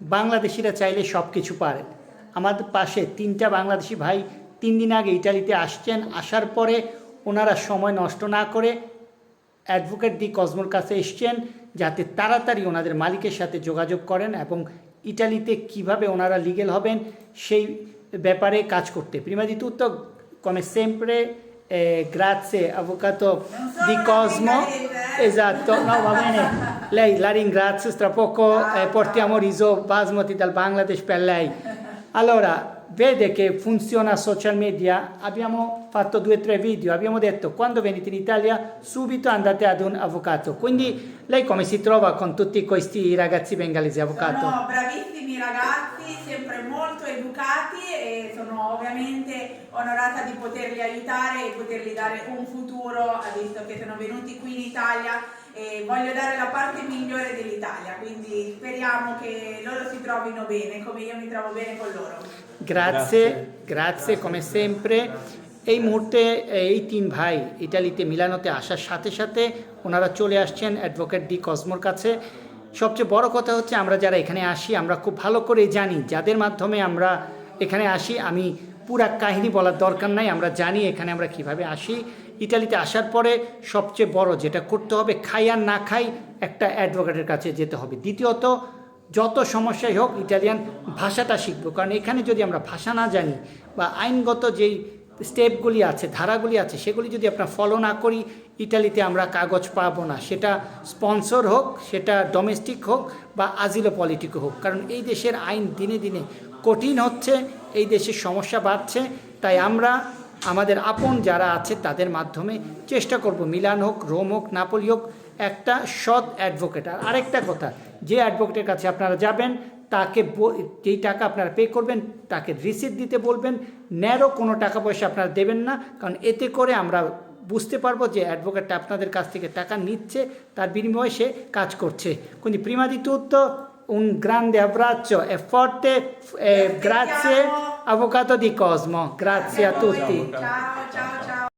বাংলাদেশিরা চাইলে সব কিছু পারে। আমাদের পাশে তিনটা বাংলাদেশি ভাই তিন দিন আগে ইটালিতে আসছেন। আসার পরে ওনারা সময় নষ্ট না করে অ্যাডভোকেট দি কসমোর কাছে এসছেন যাতে তাড়াতাড়ি ওনাদের মালিকের সাথে যোগাযোগ করেন এবং ইটালিতে কীভাবে ওনারা লিগেল হবেন সেই ব্যাপারে কাজ করতে। di tutto come sempre eh, grazie avvocato di Cosmo. esatto no va bene. Lei la ringrazio tra poco eh, portiamo riso basmati dal Bangladesh per lei allora vede che funziona social media? Abbiamo fatto due o tre video. Abbiamo detto quando venite in Italia subito andate ad un avvocato. Quindi lei come si trova con tutti questi ragazzi bengalesi avvocato? Sono bravissimi ragazzi, sempre molto educati e sono ovviamente onorata di poterli aiutare e poterli dare un futuro, visto che sono venuti qui in Italia. E voglio dare la parte migliore dell'Italia, quindi speriamo che loro si trovino bene, come io mi trovo bene con loro. grazie grazie. grazie come sempre. এই মুহূর্তে এই তিন ভাই ইটালিতে মিলানোতে আসার সাথে সাথে ওনারা চলে আসছেন অ্যাডভোকেট ডি কসমোর কাছে সবচেয়ে বড় কথা হচ্ছে আমরা যারা এখানে আসি আমরা খুব ভালো করে জানি যাদের মাধ্যমে আমরা এখানে আসি আমি পুরা কাহিনী বলার দরকার নাই আমরা জানি এখানে আমরা কীভাবে আসি ইটালিতে আসার পরে সবচেয়ে বড় যেটা করতে হবে, খাই আর না খাই একটা অ্যাডভোকেটের কাছে যেতে হবে। দ্বিতীয়ত, যত সমস্যাই হোক ইটালিয়ান ভাষাটা শিখব। কারণ এখানে যদি আমরা ভাষা না জানি বা আইনগত যেই স্টেপগুলি আছে, ধারাগুলি আছে, সেগুলি যদি আমরা ফলো না করি ইটালিতে আমরা কাগজ পাবো না। সেটা স্পন্সর হোক, সেটা ডোমেস্টিক হোক বা আজিলো পলিটিক হোক। কারণ এই দেশের আইন দিনে দিনে কঠিন হচ্ছে, এই দেশের সমস্যা বাড়ছে। তাই আমরা আমাদের আপন যারা আছে তাদের মাধ্যমে চেষ্টা করব মিলান হোক রোম হোক নাপোলি হোক একটা সৎ অ্যাডভোকেট আর আরেকটা কথা যে অ্যাডভোকেটের কাছে আপনারা যাবেন তাকে যেই টাকা আপনারা পে করবেন তাকে রিসিট দিতে বলবেন। ন্যারো কোনো টাকা পয়সা আপনারা দেবেন না কারণ এতে করে আমরা বুঝতে পারব যে অ্যাডভোকেটটা আপনাদের কাছ থেকে টাকা নিচ্ছে তার বিনিময়ে সে কাজ করছে। di tutto un grande abbraccio e forte eh, grazie avvocato di Cosmo grazie a tutti. Ciao, ciao